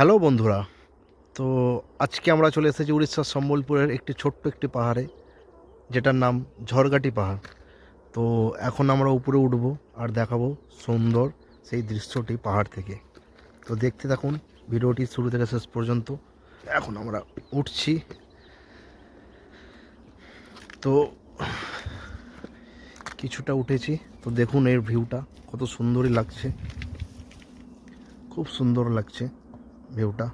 Hello বন্ধুরা, তো আজকে আমরা চলে এসেছি উড়িষ্যার সম্বলপুরের একটি ছোট্ট একটি পাহাড়ে, যেটার নাম ঝড়গাটি পাহাড়। তো এখন আমরা উপরে উঠব আর দেখাবো সুন্দর সেই দৃশ্যটি পাহাড় থেকে। তো দেখতে থাকুন, ভিডিওটি শুরু থেকে শেষ পর্যন্ত। এখন আমরা উঠছি। তো কিছুটা উঠেছি। তো দেখুন এর ভিউটা কত সুন্দরই লাগছে। খুব সুন্দর লাগছে। ভিউটা।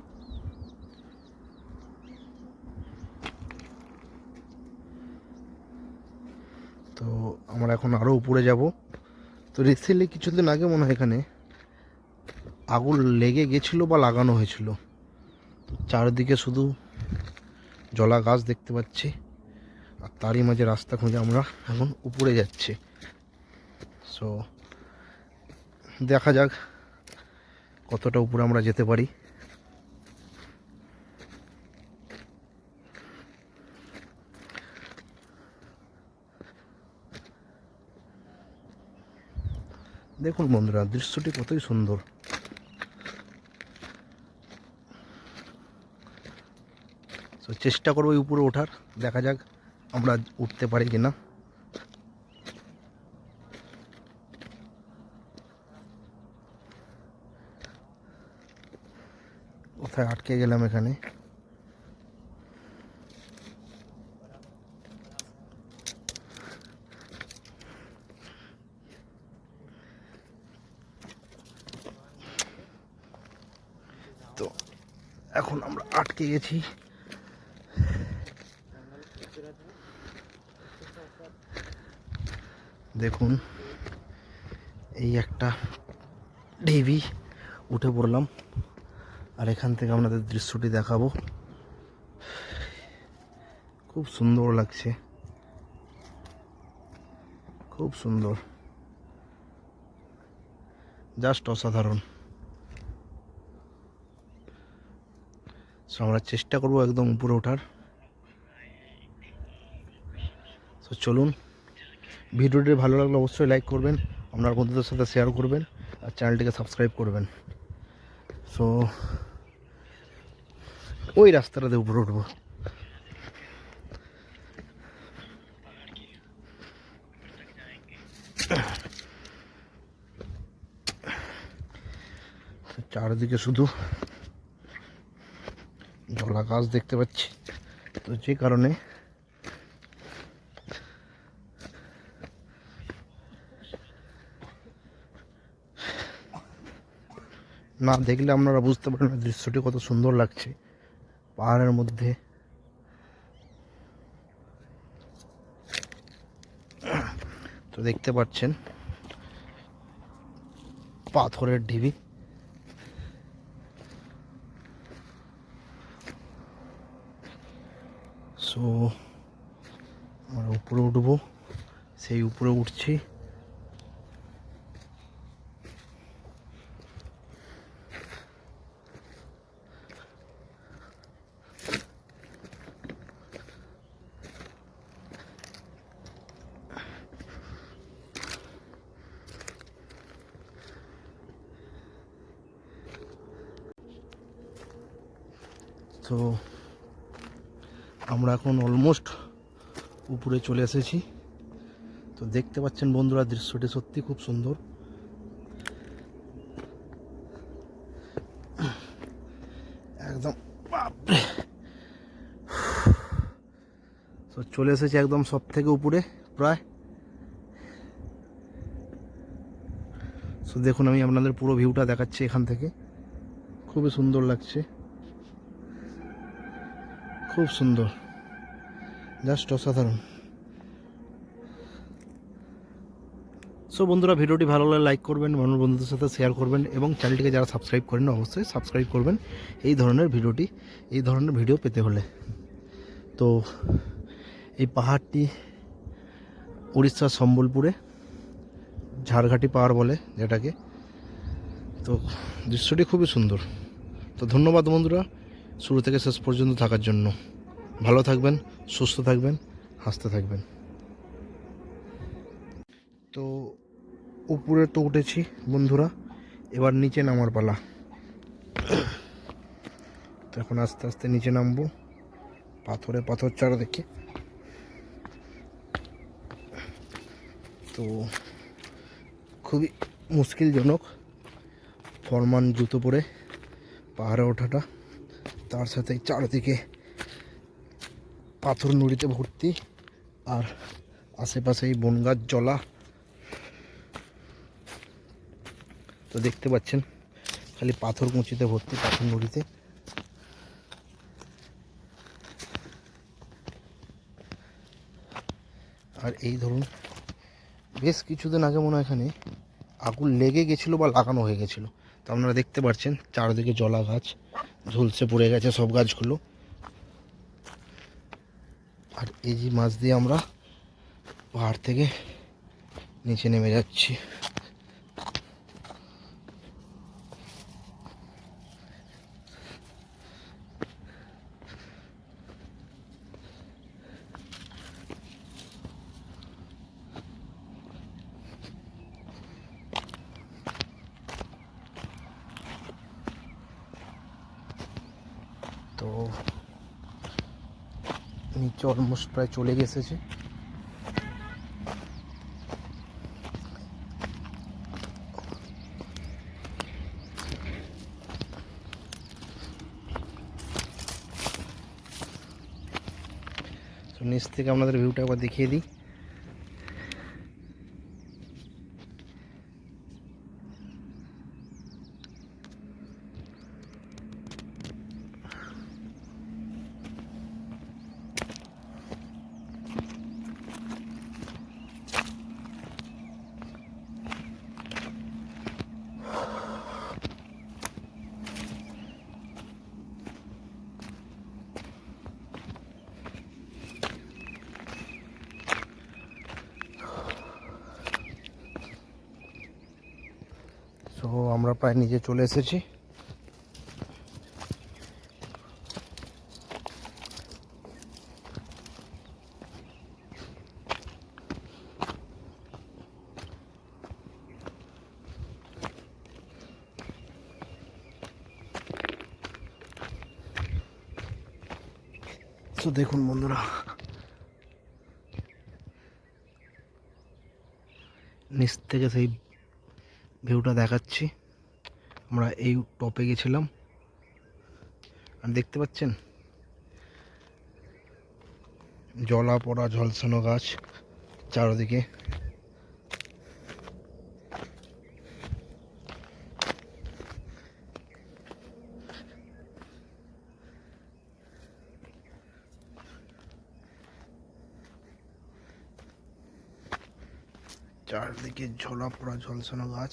তো আমরা এখন আরও উপরে যাব। তো রিসেন্টলি কিছুদিন আগে মনে হয় এখানে আগুন লেগে গেছিল বা লাগানো হয়েছিল। চারিদিকে শুধু জলা গাছ দেখতে পাচ্ছি। আর তারই মাঝে রাস্তা খুঁজে আমরা এখন উপরে যাচ্ছি। সো দেখা যাক কতটা উপরে আমরা যেতে পারি। দেখুন বন্ধুরা, দৃশ্যটি কতই সুন্দর। তো চেষ্টা করব উপরে ওঠার, দেখা যাক আমরা উঠতে পারি কিনা। কোথায় আটকে গেলাম এখানে? এখন আমরা আটকে গেছি। দেখুন, এই একটা ঢিবি উঠে পড়লাম, আর এখান থেকে আপনাদের দৃশ্যটি দেখাবো। খুব সুন্দর লাগছে। খুব সুন্দর। জাস্ট অসাধারণ। সো আমরা চেষ্টা করব একদম উপরে ওঠার। সো চলুন। ভিডিওটি ভালো লাগলে অবশ্যই লাইক করবেন, আপনার বন্ধুদের সাথে শেয়ার করবেন, আর চ্যানেলটিকে সাবস্ক্রাইব করবেন। সো ওই রাস্তাটাতে উপরে উঠবো। চারিদিকে শুধু গাছ দেখতে পাচ্ছি। তো যে কারণে না দেখলে আপনারা বুঝতে পারেন দৃশ্যটি কত সুন্দর লাগছে। পাহাড়ের মধ্যে। তো দেখতে পাচ্ছেন পাথরের ঢিবি। সো আমরা উপরে উঠবো। সেই উপরে উঠছি। তো আমরা এখন অলমোস্ট উপরে চলে এসেছি। তো দেখতে পাচ্ছেন বন্ধুরা, দৃশ্যটি সত্যি খুব সুন্দর। একদম তো চলে এসেছি একদম সব থেকে উপরে, প্রায়। তো দেখুন, আমি আপনাদের পুরো ভিউটা দেখাচ্ছি এখান থেকে। খুবই সুন্দর লাগছে। খুব সুন্দর। জাস্ট অসাধারণ। সো বন্ধুরা, ভিডিওটি ভালো লাগলে লাইক করবেন মানুষ বন্ধুদের সাথে শেয়ার করবেন এবং চ্যানেলটিকে যারা সাবস্ক্রাইব করেন অবশ্যই সাবস্ক্রাইব করবেন এই ধরনের ভিডিওটি, এই ধরনের ভিডিও পেতে হলে। তো, এই পাহাড়টি উড়িষ্যার সম্বলপুরে, ঝাড়ঘাটি পাহাড় বলে যেটাকে। তো, দৃশ্যটি খুবই সুন্দর। তো, ধন্যবাদ বন্ধুরা। শুরু থেকে শেষ পর্যন্ত থাকার জন্য। ভালো থাকবেন, সুস্থ থাকবেন, হাসতে থাকবেন। তো উপরে তো উঠেছি বন্ধুরা, এবার নিচে নামার পালা। তো এখন আস্তে আস্তে নিচে নামবো, পাথরে পাথর চারদিকে। তো খুবই মুশকিলজনক, ফরমান জুতো পরে পাহাড়ে ওঠাটা। তার সাথে চারদিকে পাথর নুড়িতে ভর্তি আর আশেপাশে আশেপাশেই বনগাছ জলা। তো দেখতে পাচ্ছেন, খালি পাথর কুঁচিতে ভর্তি, পাথর নুড়িতে। আর এই ধরুন, বেশ কিছুদিন আগে মনে হয় এখানে আগুন লেগে গেছিল বা লাগানো হয়ে গেছিল। তো আপনারা দেখতে পাচ্ছেন, চারদিকে জলা গাছ। ঝুলসে পড়ে গেছে সব গাছগুলো। আর এই যে মাছ দিয়ে আমরা পাহাড় থেকে নিচে নেমে যাচ্ছি তো নিচে অলমোস্ট প্রায় চলে গেছে নিচ থেকে আপনাদের ভিউটা একবার দেখিয়ে দিই। তো আমরা প্রায় নিচে চলে এসেছি। তো দেখুন বন্ধুরা নিচ থেকে সেই ভিউটা দেখাচ্ছি। আমরা এই টপে গেছিলাম। আর দেখতে পাচ্ছেন? জলা পড়া ঝলসানো গাছ চারদিকে। চারদিকে ঝোলা পড়া ঝলসানো গাছ।